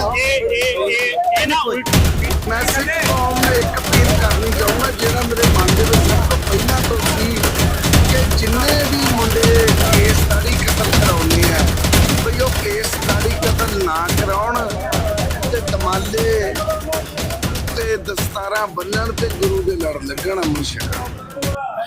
ਇਹ ਇਹ ਇਹ ਇਹ ਨਾ ਮੈਂ ਸਿੱਖ ਕੌਮ ਨੂੰ ਇੱਕ ਅਪੀਲ ਕਰਨੀ ਚਾਹੁੰਦਾ, ਜਿਹੜਾ ਮੇਰੇ ਮਨ ਦੇ ਵਿੱਚ ਸਭ ਤੋਂ ਪਹਿਲਾਂ ਤੋਂ ਸੀ ਕਿ ਜਿੰਨੇ ਵੀ ਮੁੰਡੇ ਕੇਸ ਦਾੜੀ ਕਤਲ ਕਰਾਉਣੇ ਆ ਵੀ ਉਹ ਕੇਸ ਦਾੜੀ ਕਤਲ ਨਾ ਕਰਾਉਣ ਤੇ ਦਮਾਲੇ ਤੇ ਦਸਤਾਰਾਂ ਬੰਨਣ ਤੇ ਗੁਰੂ ਦੇ ਲੜ ਲੱਗਣ ਹਮੇਸ਼ਾ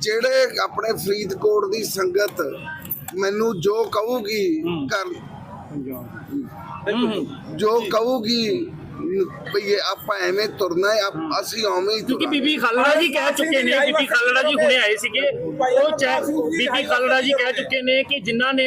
ਜਿਹੜੇ ਆਪਣੇ ਫਰੀਦਕੋਟ ਦੀ ਸੰਗਤ ਮੈਨੂੰ ਜੋ ਕਹੂਗੀ ਕਰ ਜੋ ਕਹੂਗੀ ਵੀ ਇਹ ਆਪਾਂ ਐਵੇਂ ਤੁਰਨਾ ਹੈ ਆਪ- ਅਸੀਂ ਉਵੇਂ ਹੀ ਕਿਉਂਕਿ ਤੁਰਾਂਗੇ। ਬੀਬੀ ਖਾਲੜਾ ਜੀ ਕਹਿ ਚੁੱਕੇ ਨੇ ਬੀਬੀ ਖਾਲੜਾ ਜੀ ਹੁਣੇ ਆਏ ਸੀਗੇ। ਉਹ ਬੀਬੀ ਖਾਲੜਾ ਜੀ ਕਹਿ ਚੁੱਕੇ ਨੇ ਕਿ ਜਿਨ੍ਹਾਂ ਨੇ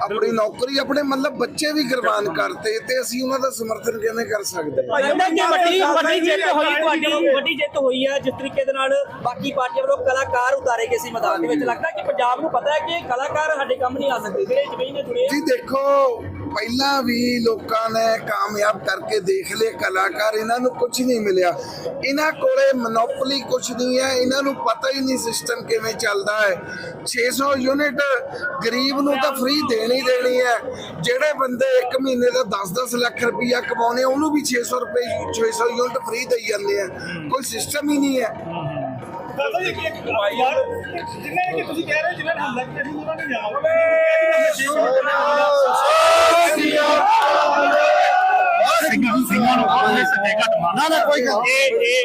ਆਪਣੀ ਨੌਕਰੀ ਆਪਣੇ ਮਤਲਬ ਬੱਚੇ ਵੀ ਕੁਰਬਾਨ ਕਰਤੇ ਤੇ ਅਸੀਂ ਉਹਨਾਂ ਦਾ ਸਮਰਥਨ ਕਿਵੇਂ ਕਰ ਸਕਦੇ? ਹਾਂ? ਲੱਗਦਾ ਕਿ ਵੱਡੀ ਵੱਡੀ ਜਿੱਤ ਹੋਈ ਤੁਹਾਡੀ ਵੱਡੀ ਜਿੱਤ ਹੋਈ ਹੈ ਜਿਸ ਤਰੀਕੇ ਦੇ ਨਾਲ ਬਾਕੀ ਪਾਰਟੀਆਂ ਵੱਲੋਂ ਕਲਾਕਾਰ ਉਤਾਰੇ ਗਏ ਸੀ ਮੈਦਾਨ ਦੇ ਵਿੱਚ। ਲੱਗਦਾ ਕਿ ਪੰਜਾਬ ਨੂੰ ਪਤਾ ਹੈ ਕਿ ਕਲਾਕਾਰ ਸਾਡੇ ਕੰਮ ਨਹੀਂ ਆ ਸਕਦੇ ਜਿਹੜੇ ਜ਼ਮੀਨ ਦੇ ਜੁੜੇ ਜੀ ਦੇਖੋ ਪਹਿਲਾਂ ਵੀ ਲੋਕਾਂ ਨੇ ਕਾਮਯਾਬ ਕਰਕੇ ਦੇਖ ਲਏ ਕਲਾਕਾਰ ਇਹਨਾਂ ਨੂੰ ਕੁਝ ਨਹੀਂ ਮਿਲਿਆ। ਇਹਨਾਂ ਕੋਲੇ ਮੋਨੋਪੋਲੀ ਕੁਝ ਨਹੀਂ ਹੈ ਇਹਨਾਂ ਨੂੰ ਪਤਾ ਹੀ ਨਹੀਂ ਸਿਸਟਮ ਕਿਵੇਂ ਚੱਲਦਾ ਹੈ। 600 ਯੂਨਿਟ ਗਰੀਬ ਨੂੰ ਤਾਂ ਫ੍ਰੀ ਦੇਣੀ ਦੇਣੀ ਹੈ। ਜਿਹੜੇ ਬੰਦੇ ਇੱਕ ਮਹੀਨੇ ਦਾ 10-10 ਲੱਖ ਰੁਪਈਆ ਕਮਾਉਣੇ ਉਹਨੂੰ ਵੀ 600 ਰੁਪਏ 600 ਯੂਨਿਟ ਫ੍ਰੀ ਦੇਈ ਜਾਂਦੇ ਆ। ਕੋਈ ਸਿਸਟਮ ਹੀ ਨਹੀਂ ਹੈ। ਦਾਦਾ ਜੀ ਕਿ ਯਾਰ ਜਿੰਨੇ ਕਿ ਤੁਸੀਂ ਕਹਿ ਰਹੇ ਹੋ ਜਿੰਨੇ ਨੇ ਹਮਲਾ ਕੀਤਾ ਸੀ ਉਹਨਾਂ ਨੇ ਜਾਵਾਂਗੇ ਸਿੰਘਾਂ ਨੂੰ ਸਿੰਘਾਂ